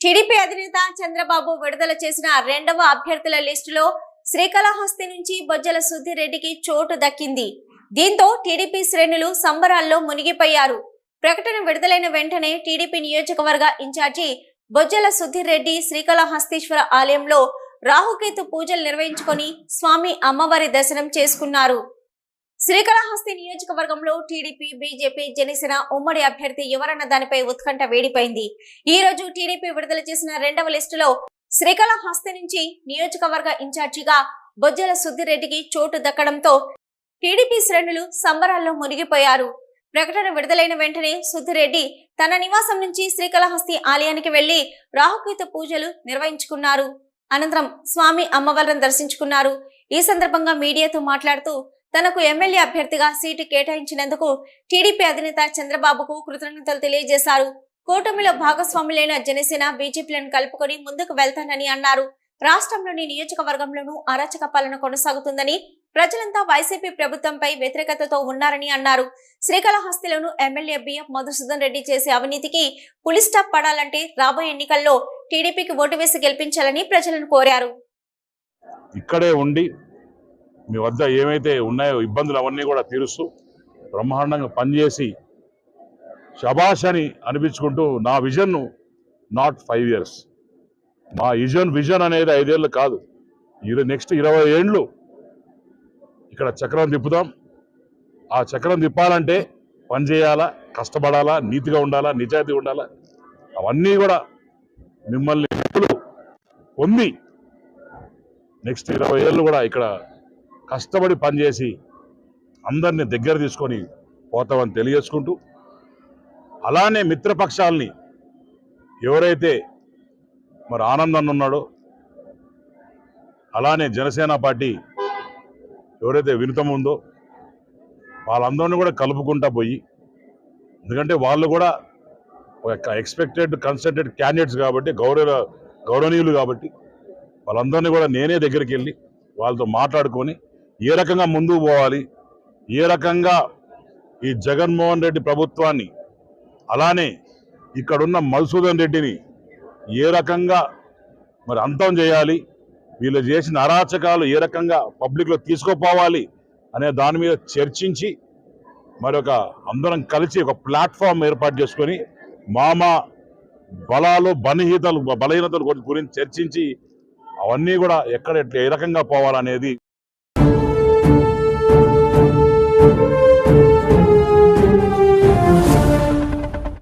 TDP అధినేత చంద్రబాబు విడుదల చేసిన రెండవ అభ్యర్థుల లిస్టులో శ్రీకాళహస్తి నుంచి బొజ్జల సుధీరెడ్డికి చోటు దక్కింది. దీంతో టీడీపీ శ్రేణులు సంబరాల్లో మునిగిపోయారు. ప్రకటన విడుదలైన వెంటనే టీడీపీ నియోజకవర్గ ఇన్ఛార్జి బొజ్జల సుధీరెడ్డి శ్రీకాళహస్తీశ్వర ఆలయంలో రాహుకేతు పూజలు నిర్వహించుకొని స్వామి అమ్మవారి దర్శనం చేసుకున్నారు. శ్రీకాళహస్తి నియోజకవర్గంలో టీడీపీ బీజేపీ జనసేన ఉమ్మడి అభ్యర్థి ఎవరన్న దానిపై ఉత్కంఠ వేడిపోయింది. ఈ రోజు టీడీపీ విడుదల చేసిన రెండవ లిస్టులో శ్రీకాళహస్తి నుంచి నియోజకవర్గ ఇన్ఛార్జిగా బొజ్జల సుద్దిరెడ్డికి చోటు దక్కడంతో టీడీపీ శ్రేణులు సంబరాల్లో మునిగిపోయారు. ప్రకటన విడుదలైన వెంటనే సుద్దిరెడ్డి తన నివాసం నుంచి శ్రీకాళహస్తి ఆలయానికి వెళ్ళి రాహుకేతు పూజలు నిర్వహించుకున్నారు. అనంతరం స్వామి అమ్మవారిని దర్శించుకున్నారు. ఈ సందర్భంగా మీడియాతో మాట్లాడుతూ తనకు ఎమ్మెల్యే అభ్యర్థిగా సీటు కేటాయించినందుకు టీడీపీ అధినేత చంద్రబాబుకు కృతజ్ఞతలు తెలియజేశారు. కూటమిలో భాగస్వాములైన జనసేన బీజేపీలను కలుపుకొని ముందుకు వెళ్తానని అన్నారు. రాష్ట్రంలోని నియోజకవర్గంలోనూ అరాచక పాలన కొనసాగుతుందని ప్రజలంతా వైసీపీ ప్రభుత్వంపై వ్యతిరేకతతో ఉన్నారని అన్నారు. శ్రీకాళహస్తిలోను MLA B F Madhusudan Reddy చేసే అవినీతికి పులి స్టాప్ పడాలంటే రాబోయే ఎన్నికల్లో టీడీపీకి ఓటు వేసి గెలిపించాలని ప్రజలను కోరారు. ఇక్కడే ఉండి మీ వద్ద ఏమైతే ఉన్నాయో ఇబ్బందులు అవన్నీ కూడా తీరుస్తూ బ్రహ్మాండంగా పనిచేసి శబాష్ అని అనిపించుకుంటూ నా విజన్ను నాట్ ఫైవ్ ఇయర్స్ మా విజన్ విజన్ అనేది ఐదేళ్ళు కాదు. ఇరు నెక్స్ట్ ఇరవై ఏళ్ళు ఇక్కడ చక్రం తిప్పుదాం. ఆ చక్రం తిప్పాలంటే పని చేయాలా కష్టపడాలా నీతిగా ఉండాలా నిజాయితీ ఉండాలా? అవన్నీ కూడా మిమ్మల్ని ఎప్పుడు పొంది నెక్స్ట్ ఇరవై ఏళ్ళు కూడా ఇక్కడ కష్టపడి పనిచేసి అందరిని దగ్గర తీసుకొని పోతామని తెలియజేసుకుంటూ అలానే మిత్రపక్షాలని ఎవరైతే మరి ఆనందం ఉన్నాడో అలానే జనసేన పార్టీ ఎవరైతే వినుతం ఉందో వాళ్ళందరినీ కూడా కలుపుకుంటా పోయి ఎందుకంటే వాళ్ళు కూడా ఒక ఎక్స్పెక్టెడ్ కన్సల్టెడ్ క్యాండిడేట్స్ కాబట్టి గౌరవ గౌరవనీయులు కాబట్టి వాళ్ళందరినీ కూడా నేనే దగ్గరికి వెళ్ళి వాళ్ళతో మాట్లాడుకొని ఏ రకంగా ముందుకు పోవాలి? ఏ రకంగా ఈ జగన్మోహన్ రెడ్డి ప్రభుత్వాన్ని అలానే ఇక్కడున్న మధుసూదన్ రెడ్డిని ఏ రకంగా మరి అంతం చేయాలి? వీళ్ళు చేసిన అరాచకాలు ఏ రకంగా పబ్లిక్లో తీసుకుపోవాలి? అనే దాని మీద చర్చించి మరి ఒక అందరం కలిసి ఒక ప్లాట్ఫామ్ ఏర్పాటు చేసుకొని మామ బలాలు బలహీనతలు బలహీనతలు గురించి చర్చించి అవన్నీ కూడా ఎక్కడ ఏ రకంగా పోవాలనేది